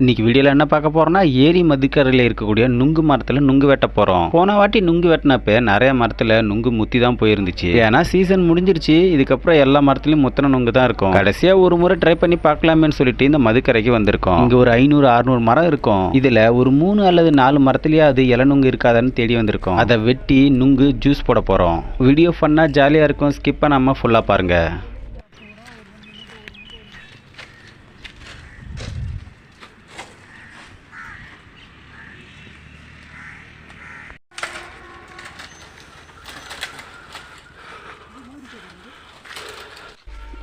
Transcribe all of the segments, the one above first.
இன்னைக்கு வீடியோவில் என்ன பார்க்க போறோம்னா ஏரி மதுக்கரையில் இருக்கக்கூடிய நுங்கு மரத்தில் நுங்கு வெட்ட போகிறோம் போன வாட்டி நுங்கு வெட்டினப்ப நிறைய மரத்தில் நுங்கு முத்தி தான் போயிருந்துச்சு. ஏன்னா சீசன் முடிஞ்சிருச்சு. இதுக்கப்புறம் எல்லா மரத்துலையும் முத்தின நுங்கு தான் இருக்கும். கடைசியாக ஒரு முறை ட்ரை பண்ணி பார்க்கலாமேன்னு சொல்லிட்டு இந்த மதுக்கரைக்கு வந்திருக்கோம். இங்கே ஒரு ஐநூறு அறுநூறு மரம் இருக்கும். இதில் ஒரு மூணு அல்லது நாலு மரத்துலேயே அது இளநுங்கு இருக்காதான்னு தேடி வந்திருக்கோம். அதை வெட்டி நுங்கு ஜூஸ் போட போகிறோம் வீடியோ ஃபன்னாக ஜாலியாக இருக்கும். ஸ்கிப் பண்ணாமல் ஃபுல்லாக பாருங்கள்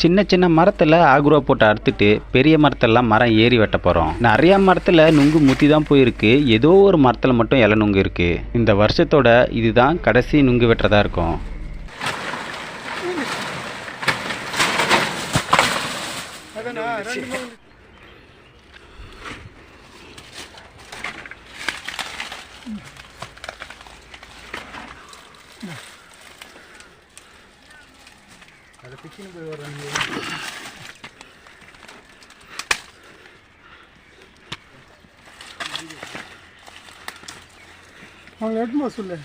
சின்ன சின்ன மரத்தில் ஆக்ரோ போட்டு அறுத்துட்டு பெரிய மரத்தெல்லாம் மரம் ஏறி வெட்ட போகிறோம் நிறைய மரத்தில் நுங்கு முத்தி தான் போயிருக்கு. ஏதோ ஒரு மரத்தில் மட்டும் இலை நுங்கு இருக்கு. இந்த வருஷத்தோட இதுதான் கடைசி நுங்கு வெட்டுறதா இருக்கும். அவங்க எடுத்துமா சொல்லு.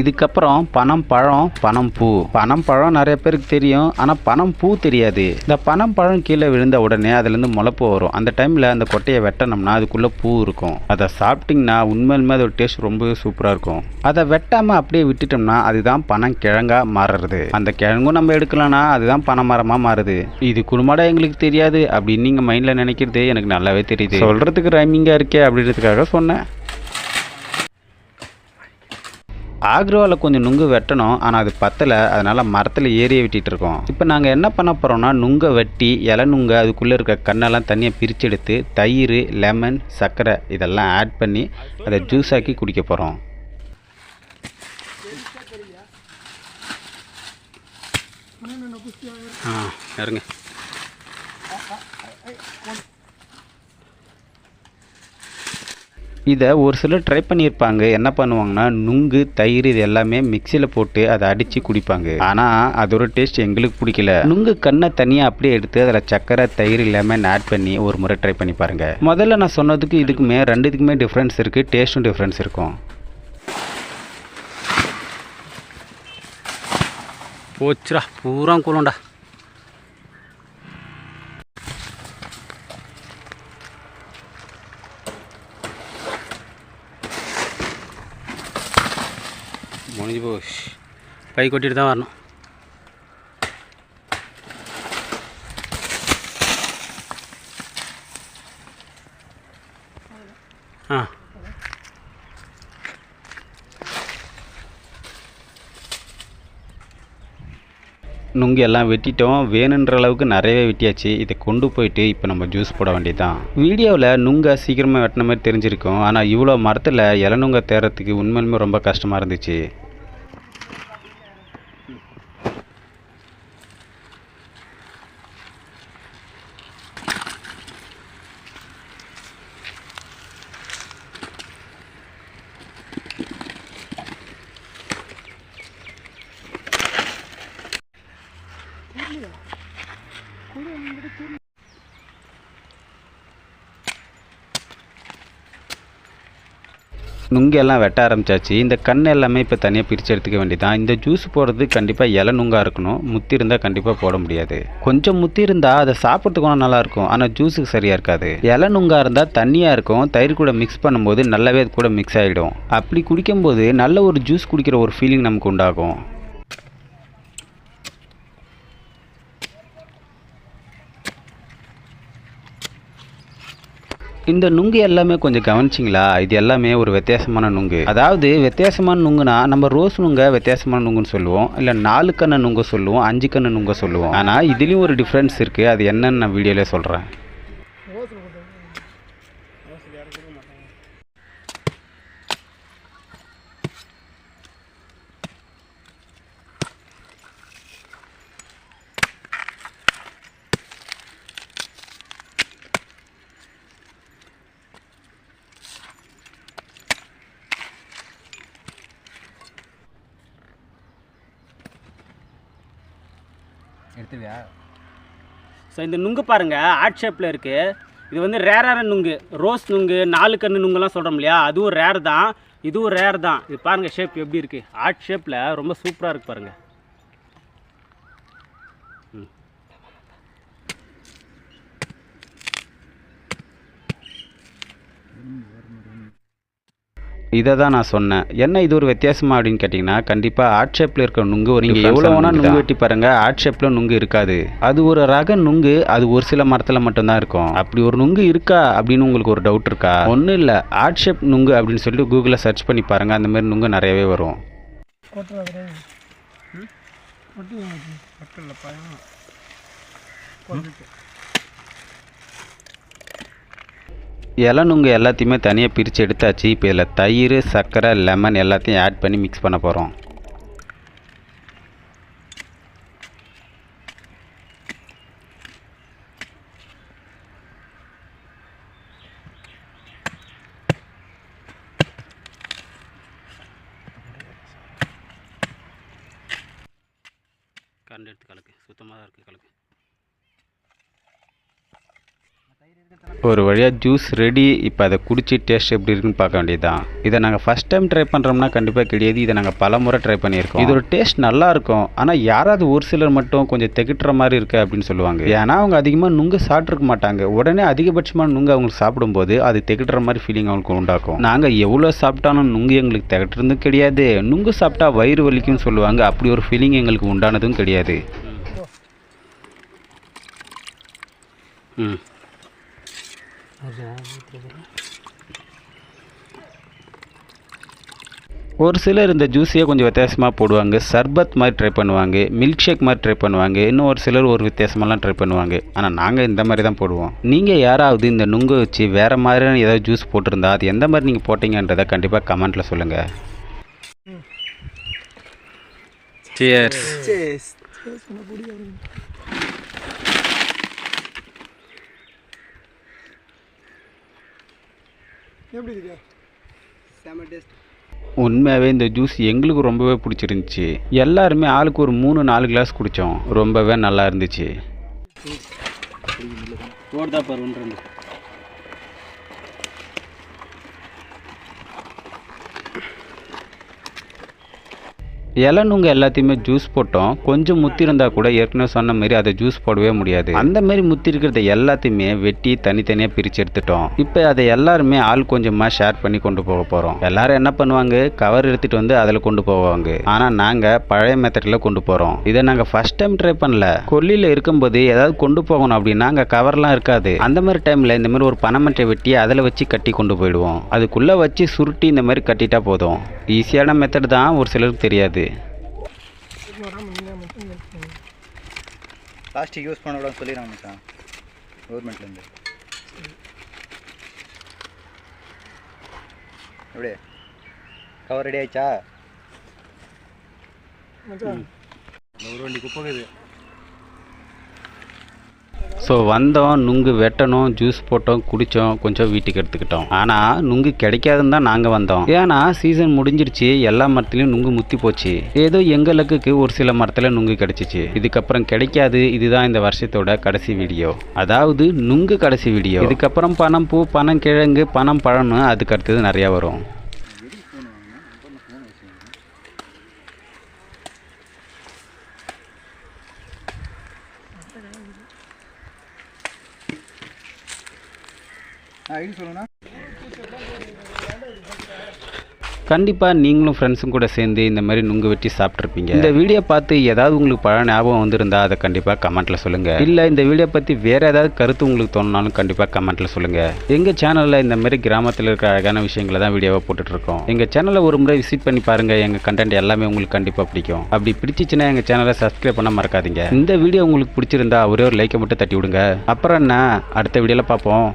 இதுக்கப்புறம் பனம் பழம் பனம் பூ. பனம் பழம் நிறைய பேருக்கு தெரியும். ஆனால் பனம் பூ தெரியாது. இந்த பனம் பழம் கீழே விழுந்த உடனே அதுலேருந்து முளைப்பு வரும். அந்த டைமில் அந்த கொட்டையை வெட்டணும்னா அதுக்குள்ளே பூ இருக்கும். அதை சாப்பிட்டிங்கன்னா உண்மையிலுமே அதோட டேஸ்ட் ரொம்ப சூப்பராக இருக்கும். அதை வெட்டாமல் அப்படியே விட்டுட்டோம்னா அதுதான் பனம் கிழங்காக மாறுறது. அந்த கிழங்கும் நம்ம எடுக்கலனா அதுதான் பனை மரமாக மாறுது. இது குடும்படா எங்களுக்கு தெரியாது அப்படின்னு நீங்கள் மைண்டில் நினைக்கிறது எனக்கு நல்லாவே தெரியுது. சொல்கிறதுக்கு ரைமிங்காக இருக்கே அப்படின்றதுக்காக சொன்னேன். ஆக்ரோவில் கொஞ்சம் நுங்கு வெட்டணும் ஆனால் அது பத்தலை. அதனால் மரத்தில் ஏறிய வெட்டிகிட்டு இருக்கோம். இப்போ நாங்கள் என்ன பண்ண போகிறோம்னா நுங்கை வெட்டி இலை நுங்கை அதுக்குள்ளே இருக்க கண்ணெல்லாம் தனியாக பிரித்து எடுத்து தயிர் லெமன் சர்க்கரை இதெல்லாம் ஆட் பண்ணி அதை ஜூஸ் ஆக்கி குடிக்க போகிறோம் ஆ இறங்க. இதை ஒரு சிலர் ட்ரை பண்ணியிருப்பாங்க. என்ன பண்ணுவாங்கன்னா நுங்கு தயிர் இது எல்லாமே மிக்சியில் போட்டு அதை அடித்து குடிப்பாங்க. ஆனால் அதோட டேஸ்ட் எங்களுக்கு பிடிக்கல. நுங்கு கண்ணை தனியாக அப்படியே எடுத்து அதில் சக்கரை தயிர் இல்லாமல் ஆட் பண்ணி ஒரு முறை ட்ரை பண்ணி பாருங்கள் முதல்ல நான் சொன்னதுக்கு இதுக்குமே ரெண்டுத்துக்குமே டிஃப்ரென்ஸ் இருக்குது டேஸ்ட்டும் டிஃப்ரென்ஸ் இருக்கும். போச்சுடா பூரா குளம்டா பை கொட்டிட்டு தான் வரணும். ஆ. நுங்கு எல்லாம் வெட்டிட்டோம். வேணுன்ற அளவுக்கு நிறையவே வெட்டியாச்சு. இதை கொண்டு போயிட்டு இப்போ நம்ம ஜூஸ் போட வேண்டியதுதான். வீடியோவில் நுங்கை சீக்கிரமாக வெட்டின மாதிரி தெரிஞ்சிருக்கும். ஆனால் இவ்வளோ மரத்தில் இளநுங்க தேர்றதுக்கு உண்மையிலுமே ரொம்ப கஷ்டமாக இருந்துச்சு. நுங்கெல்லாம் வெட்ட ஆரம்பிச்சாச்சு. இந்த கண் எல்லாமே இப்போ தனியாக பிரித்து எடுத்துக்க வேண்டியதான் இந்த ஜூஸ் போடுறது கண்டிப்பாக இலை நுங்காக இருக்கணும். முத்தி இருந்தால் கண்டிப்பாக போட முடியாது. கொஞ்சம் முத்தி இருந்தால் அதை சாப்பிட்றதுக்கு கூட ஆனால் ஜூஸுக்கு சரியாக இருக்காது. இலை நுங்காக இருந்தால் தண்ணியாக இருக்கும். தயிர் கூட மிக்ஸ் பண்ணும்போது நல்லாவே அது கூட மிக்ஸ் ஆகிடும் அப்படி குடிக்கும்போது நல்ல ஒரு ஜூஸ் குடிக்கிற ஒரு ஃபீலிங் நமக்கு உண்டாகும். இந்த நுங்கு எல்லாமே கொஞ்சம் கவனிச்சிங்களா? இது எல்லாமே ஒரு வித்தியாசமான நுங்கு. அதாவது வித்தியாசமான நுங்குனா நம்ம ரோஸ் நுங்க வித்தியாசமான நுங்குன்னு சொல்லுவோம். இல்லை நாலு கண்ண நுங்க சொல்லுவோம் அஞ்சு கண்ணு நுங்க சொல்லுவோம். ஆனால் இதுலேயும் ஒரு டிஃப்ரென்ஸ் இருக்குது அது என்னன்னு நான் வீடியோவில் சொல்கிறேன் ரோஸில் போட்டு ரோஸில் இறக்கவே மாட்டாங்க எடுத்துவியா? ஸோ இந்த நுங்கு பாருங்க ஆட் ஷேப்பில் இருக்குது இது வந்து ரேரான நுங்கு ரோஸ் நுங்கு நாலு கண்ணு நுங்குலாம் சொல்கிறோம் இல்லையா? அதுவும் ரேர் தான். இதுவும் ரேர் தான். இது பாருங்கள் ஷேப் எப்படி இருக்குது ஆர்ட் ஷேப்பில் ரொம்ப சூப்பராக இருக்கு பாருங்கள் இதை தான் நான் சொன்னேன். என்ன இது ஒரு வித்தியாசமா அப்படின்னு கேட்டிங்கன்னா கண்டிப்பாக ஆர்ட் ஷேப்பில் இருக்கிற நுங்கு ஒரு நீங்கள் எவ்வளோ வேணால் நுங்கு வெட்டி பாருங்க ஆர்ட் ஷேப்பில் நுங்கு இருக்காது. அது ஒரு ரக நுங்கு அது ஒரு சில மரத்தில் மட்டும்தான் இருக்கும். அப்படி ஒரு நுங்கு இருக்கா அப்படின்னு உங்களுக்கு ஒரு டவுட் இருக்கா? ஒன்றும் இல்லை. ஆர்ட் ஷேப் நுங்கு அப்படின்னு சொல்லிட்டு கூகுளில் சர்ச் பண்ணி பாருங்கள் அந்த மாதிரி நுங்கு நிறையவே வரும். கொட்டு இல்லை இலை நுங்கு எல்லாத்தையுமே தனியாக பிரித்து எடுத்தாச்சு. இப்போ இதில் தயிர் சர்க்கரை லெமன் எல்லாத்தையும் ஆட் பண்ணி மிக்ஸ் பண்ண போகிறோம் கரண்ட் எடுத்து கலக்கு. சுத்தமாக தான் இருக்குது கலக்கு. ஒரு வழியாக ஜூஸ் ரெடி இப்போ அதை குடிச்சு டேஸ்ட் எப்படி இருக்குன்னு பார்க்க வேண்டியதுதான். இதை நாங்கள் ஃபஸ்ட் டைம் ட்ரை பண்ணுறோம்னா கண்டிப்பாக கிடையாது. இதை நாங்கள் பல முறை ட்ரை பண்ணியிருக்கோம் இதோட டேஸ்ட் நல்லா இருக்கும். ஆனால் யாராவது ஒரு சிலர் மட்டும் கொஞ்சம் திகட்டுற மாதிரி இருக்கு அப்படின்னு சொல்லுவாங்க. ஏன்னா அவங்க அதிகமாக நுங்கு சாப்பிட்ருக்க மாட்டாங்க. உடனே அதிகபட்சமான நுங்கு அவங்களுக்கு சாப்பிடும்போது அது திகட்டுற மாதிரி ஃபீலிங் அவங்களுக்கு உண்டாக்கும். நாங்கள் எவ்வளோ சாப்பிட்டாலும் நுங்கு எங்களுக்கு திகட்டுறதும் கிடையாது. நுங்கு சாப்பிட்டா வயிறு வலிக்கும்னு சொல்லுவாங்க. அப்படி ஒரு ஃபீலிங் எங்களுக்கு உண்டானதும் கிடையாது. ம். ஒரு சிலர் இந்த ஜூஸையே கொஞ்சம் வித்தியாசமாக போடுவாங்க. சர்பத் மாதிரி ட்ரை பண்ணுவாங்க. மில்க் ஷேக் மாதிரி ட்ரை பண்ணுவாங்க. இன்னும் ஒரு சிலர் ஒரு வித்தியாசமெல்லாம் ட்ரை பண்ணுவாங்க. ஆனால் நாங்கள் இந்த மாதிரி தான் போடுவோம். நீங்கள் யாராவது இந்த நுங்கு வச்சு வேறு மாதிரியான ஏதாவது ஜூஸ் போட்டிருந்தா அது எந்த மாதிரி நீங்கள் போட்டீங்கன்றதை கண்டிப்பாக கமெண்ட்டில் சொல்லுங்கள் சியர்ஸ் சொன்ன பொடி அவருக்கு எப்படி இருக்கா? செம டேஸ்ட். உண்மையாகவே இந்த ஜூஸ் எங்களுக்கு ரொம்பவே பிடிச்சிருந்துச்சி. எல்லாருமே ஆளுக்கு ஒரு மூணு நாலு கிளாஸ் குடித்தோம் ரொம்பவே நல்லா இருந்துச்சு. இளநுங்க எல்லாத்தையுமே ஜூஸ் போட்டோம். கொஞ்சம் முத்தி இருந்தால் கூட ஏற்கனவே சொன்ன மாதிரி அதை ஜூஸ் போடவே முடியாது. அந்த மாதிரி முத்தி இருக்கிறத எல்லாத்தையுமே வெட்டி தனித்தனியாக பிரித்து எடுத்துட்டோம். இப்போ அதை எல்லாருமே ஆள் கொஞ்சமாக ஷேர் பண்ணி கொண்டு போக போகிறோம் எல்லாரும் என்ன பண்ணுவாங்க? கவர் எடுத்துகிட்டு வந்து அதில் கொண்டு போவாங்க. ஆனால் நாங்கள் பழைய மெத்தடில் கொண்டு போகிறோம் இதை நாங்கள் ஃபஸ்ட் டைம் ட்ரை பண்ணல. கொல்லியில் இருக்கும்போது ஏதாவது கொண்டு போகணும் அப்படின்னா அங்கே கவர்லாம் இருக்காது. அந்த மாதிரி டைமில் இந்த மாதிரி ஒரு பனைமட்டை வெட்டி அதில் வச்சு கட்டி கொண்டு போயிடுவோம். அதுக்குள்ளே வச்சு சுருட்டி இந்த மாதிரி கட்டிட்டா போதும். ஈஸியான மெத்தட் தான். ஒரு சிலருக்கு தெரியாது. நீங்கள் மட்டும். பிளாஸ்டிக் யூஸ் பண்ண விடாம சொல்லிடுறாங்க மச்சான் கவர்மெண்ட்லேருந்து எப்படி கவர் ரெடி ஆயிடுச்சா? ஒரு வண்டி குப்பை ஸோ வந்தோம் நுங்கு வெட்டணும் ஜூஸ் போட்டோம் குடித்தோம் கொஞ்சம் வீட்டுக்கு எடுத்துக்கிட்டோம். ஆனால் நுங்கு கிடைக்காதுன்னு தான் நாங்கள் வந்தோம். ஏன்னா சீசன் முடிஞ்சிருச்சு எல்லா மரத்துலையும் நுங்கு முத்தி போச்சு. ஏதோ எங்கள் லக்குக்கு ஒரு சில மரத்தில் நுங்கு கிடைச்சிச்சு. இதுக்கப்புறம் கிடைக்காது இதுதான் இந்த வருஷத்தோட கடைசி வீடியோ. அதாவது நுங்கு கடைசி வீடியோ. இதுக்கப்புறம் பணம் பூ பணம் கிழங்கு பணம் பழம்னு அதுக்கு அடுத்தது நிறையா வரும். நான் ஐடி சொல்லுண்ணா கண்டிப்பாக நீங்களும் ஃப்ரெண்ட்ஸும் கூட சேர்ந்து இந்த மாதிரி நுங்கு வெட்டி சாப்பிட்ருப்பீங்க இந்த வீடியோ பார்த்து ஏதாவது உங்களுக்கு பழ ஞாபகம் வந்திருந்தா அதை கண்டிப்பாக கமெண்ட்டில் சொல்லுங்கள் இல்லை இந்த வீடியோ பற்றி வேறு ஏதாவது கருத்து உங்களுக்கு தோணுனாலும் கண்டிப்பாக கமெண்ட்டில் சொல்லுங்கள் எங்கள் சேனலில் இந்த மாதிரி கிராமத்தில் இருக்கிற அழகான விஷயங்களை தான் வீடியோவாக போட்டுட்ருக்கோம். எங்கள் சேனலை ஒரு முறை விசிட் பண்ணி பாருங்கள் எங்கள் கண்டென்ட் எல்லாமே உங்களுக்கு கண்டிப்பாக பிடிக்கும். அப்படி பிடிச்சிச்சுன்னா எங்கள் சேனலை சப்ஸ்கிரைப் பண்ண மறக்காதீங்க. இந்த வீடியோ உங்களுக்கு பிடிச்சிருந்தா ஒரே ஒரு லைக்கை மட்டும் தட்டி விடுங்க. அப்புறம் என்ன? அடுத்த வீடியோவில் பார்ப்போம்.